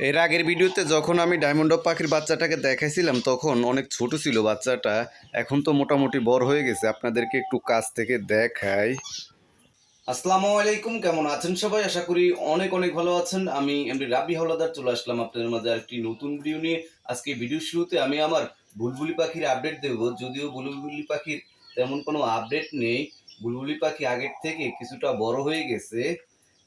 এর আগের ভিডিওতে যখন আমি ডায়মন্ড পাখির বাচ্চাটাকে দেখাইছিলাম, তখন অনেক ছোট ছিল বাচ্চাটা। এখন তো মোটামুটি বড় হয়ে গেছে। আপনাদেরকে একটু কাছ থেকে দেখাই। আসসালামু আলাইকুম, কেমন আছেন সবাই? আশা করি অনেক অনেক ভালো আছেন। আমি এমডি রাবি হাওলাদার, চলে আসলাম আপনাদের মাঝে একটি নতুন ভিডিও নিয়ে। আজকে ভিডিও শুরুতে আমি আমার বুলবুলি পাখির আপডেট দেব। যদিও বুলবুলি পাখির তেমন কোনো আপডেট নেই। বুলবুলি পাখি আগের থেকে কিছুটা বড় হয়ে গেছে।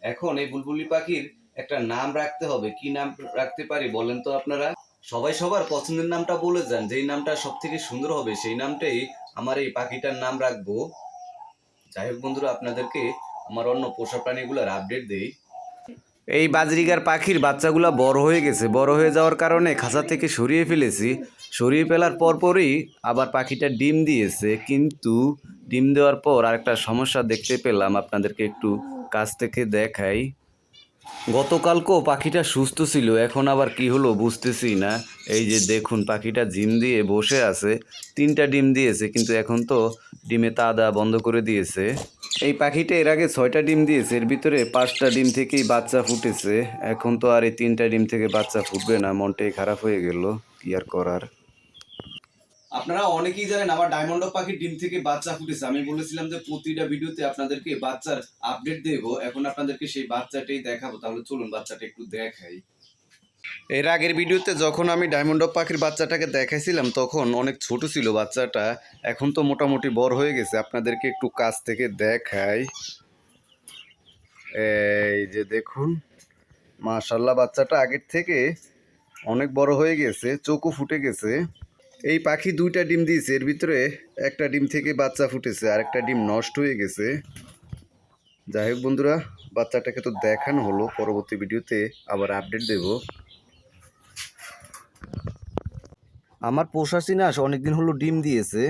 এখন এই বুলবুলি পাখির একটা নাম রাখতে হবে। কি নাম রাখতে পারি বলেন তো আপনারা? সবাই সবার পছন্দের নামটা বলে যান। যেই নামটা সব থেকে সুন্দর হবে সেই নামটাই আমার এই পাখিটার নাম রাখব। যাই হোক বন্ধুরা, আপনাদেরকে আমার অন্য পোষা প্রাণীগুলোর আপডেট দেই। এই বাজরিগার পাখির বাচ্চাগুলো বড় হয়ে গেছে। বড় হয়ে যাওয়ার কারণে খাঁচা থেকে সরিয়ে ফেলেছি। সরিয়ে ফেলার পরপরই আবার পাখিটা ডিম দিয়েছে। কিন্তু ডিম দেওয়ার পর আরেকটা সমস্যা দেখতে পেলাম। আপনাদেরকে একটু কাছ থেকে দেখাই। গতকালকেও পাখিটা সুস্থ ছিল, এখন আবার কি হলো বুঝতেছি না। এই যে দেখুন, পাখিটা ডিম দিয়ে বসে আছে, তিনটা ডিম দিয়েছে, কিন্তু এখন তো ডিমে তা দেওয়া বন্ধ করে দিয়েছে। এই পাখিটা এর আগে ছয়টা ডিম দিয়েছে, এর ভিতরে পাঁচটা ডিম থেকেই বাচ্চা ফুটেছে, এখন তো আর এই তিনটা ডিম থেকে বাচ্চা ফুটবে না, মনটাই খারাপ হয়ে গেল, কি আর করার। আপনারা অনেকেই জানেন আমার ডায়মন্ড পাখির ডিম থেকে বাচ্চা ফুটেছে। আমি বলেছিলাম যে প্রতিটা ভিডিওতে আপনাদেরকে বাচ্চার আপডেট দেব। এখন আপনাদেরকে সেই বাচ্চাটাই দেখাবো। তাহলে চলুন বাচ্চাটা একটু দেখাই। এর আগের ভিডিওতে যখন আমি ডায়মন্ড পাখির বাচ্চাটাকে দেখাইছিলাম, তখন অনেক ছোট ছিল বাচ্চাটা। এখন তো মোটামুটি বড় হয়ে গেছে। আপনাদেরকে একটু কাছ থেকে দেখাই। এই যে দেখুন মাশাল্লাহ বাচ্চাটা আগের থেকে অনেক বড় হয়ে গেছে, চোখও ফুটে গেছে। এই পাখি দুইটা ডিম দিয়েছে, এর ভিতরে একটা ডিম থেকে বাচ্চা ফুটেছে, আর একটা ডিম নষ্ট হয়ে গেছে। যাই হোক বন্ধুরা, বাচ্চাটাকে তো দেখানো হলো, পরবর্তী ভিডিওতে আবার আপডেট দেব। আমার পোষা চিনাস অনেকদিন হলো ডিম দিয়েছে,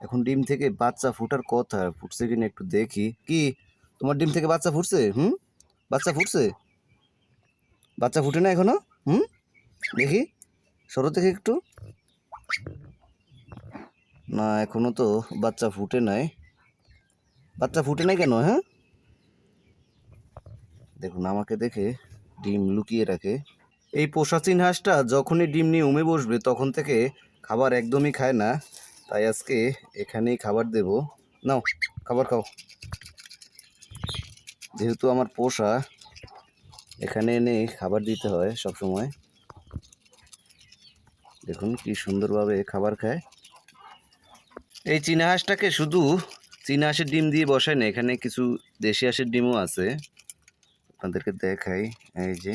এখন ডিম থেকে বাচ্চা ফুটার কথা, ফুটছে কিনা একটু দেখি। কি? তোমার ডিম থেকে বাচ্চা ফুটছে? হুম? বাচ্চা ফুটছে? বাচ্চা ফুটে না এখনও? হুম? দেখি, সরো থেকে একটু। না, এখনও তো বাচ্চা ফুটে নাই। বাচ্চা ফুটে নাই কেন হ্যাঁ? দেখুন, আমাকে দেখে ডিম লুকিয়ে রাখে। এই পোষাচিন হাঁসটা যখনই ডিম নিয়ে উমে বসবে, তখন থেকে খাবার একদমই খায় না। তাই আজকে এখানেই খাবার দেব। নাও, খাবার খাও। যেহেতু আমার পোষা, এখানে এনে খাবার দিতে হয় সব সময় দেখুন কি সুন্দরভাবে খাবার খায়। এই চীনা হাঁসটাকে শুধু চীনা হাঁসের ডিম দিয়ে বসায় না, এখানে কিছু দেশি হাঁসের ডিমও আছে। আপনাদেরকে দেখাই, এই যে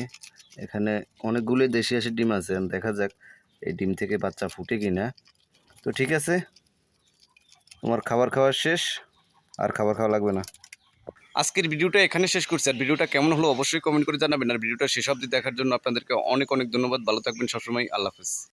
এখানে অনেকগুলোই দেশি হাঁসের ডিম আছে দেখা যাক এই ডিম থেকে বাচ্চা ফুটে কিনা। তো ঠিক আছে, তোমার খাবার খাওয়া শেষ, আর খাবার খাওয়া লাগবে না। আজকের ভিডিওটা এখানে শেষ করছি, আর ভিডিওটা কেমন হলো অবশ্যই কমেন্ট করে জানাবেন, আর ভিডিওটা শেষ অবধি দেখার জন্য আপনাদেরকে অনেক অনেক ধন্যবাদ, ভালো থাকবেন সবসময়, আল্লাহ হাফিজ।